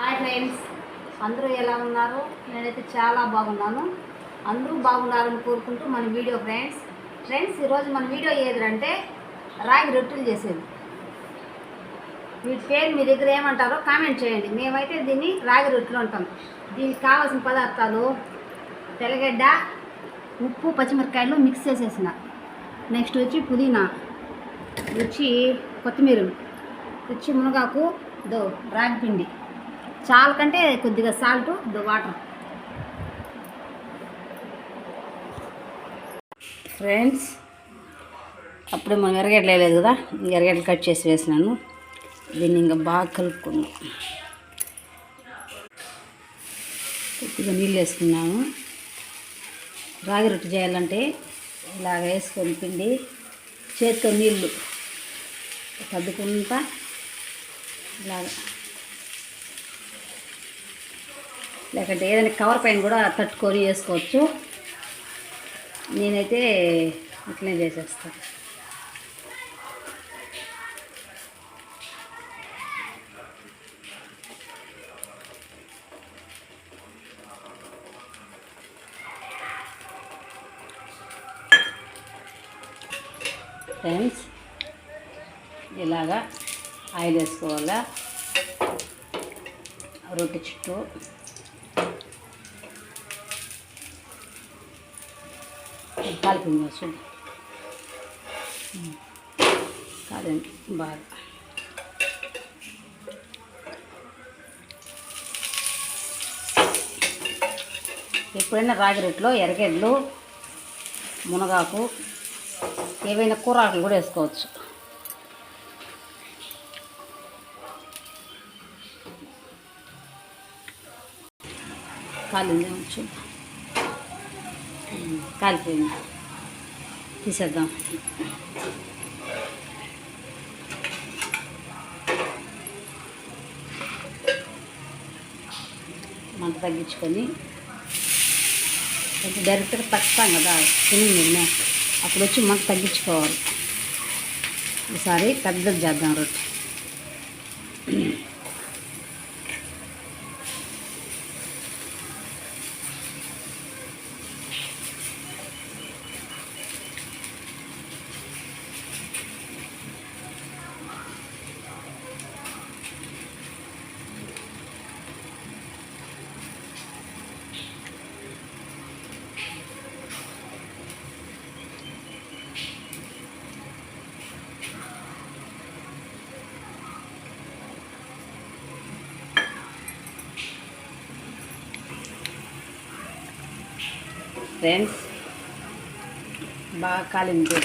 Hi friends అందరూ ఎలా ఉన్నారు? నేనైతే చాలా బాగున్నాను. అందరూ బాగున్నారని కోరుకుంటూ మన వీడియో ఫ్రెండ్స్. ఫ్రెండ్స్ ఈరోజు మన వీడియో ఏదంటే రాగి రొట్టెలు చేసేది. వీటి పేరు మీ దగ్గర ఏమంటారో కామెంట్ చేయండి. మేమైతే దీన్ని రాగి రొట్టెలు అంటాం. దీనికి కావాల్సిన పదార్థాలు తెల్లగడ్డ ఉప్పు పచ్చిమిరకాయలు మిక్స్ చేసేసిన. నెక్స్ట్ వచ్చి పుదీనా వచ్చి కొత్తిమీర వచ్చి మునగాకు దో రాగి పిండి. చాలు కంటే కొద్దిగా సాల్ట్ వాటర్. ఫ్రెండ్స్ అప్పుడు మనం ఎరగడ్డలు వేయలేదు కదా? ఎరగడ్డలు కట్ చేసి వేసినాను. దీన్ని ఇంకా బాగా కలుపుకున్నాం కొద్దిగా నీళ్ళు వేసుకున్నాము రాగి రొట్టె చేయాలంటే ఇలాగ వేసుకొని పిండి చేతితో నీళ్ళు తద్దుకుంటా ఇలాగ లేకంటే ఏదైనా కవర్ పైన కూడా తట్టుకొని వేసుకోవచ్చు. నేనైతే ఇట్లనే చేసేస్తాను ఫ్రెండ్స్ ఇలాగా ఆయిల్ వేసుకోవాలా? రొట్టె చుట్టూ. కాలిపోయింది. చూడు కాదండి బాగా. ఎప్పుడైనా రాగి రొట్టెలో ఎరగడ్లు మునగాకు ఏవైనా కూరాకులు కూడా వేసుకోవచ్చు. కాలింది చూద్దాం. కాలిపోయింది. తీసేద్దాం. మంట తగ్గించుకొని కొంచెం డైరెక్ట్గా తక్కుతాం కదా తిని మీద అప్పుడు వచ్చి మంట తగ్గించుకోవాలి. ఈసారి పెద్దది చేద్దాం రొట్టె. ఫ్రెండ్స్. బాగా కాలింది.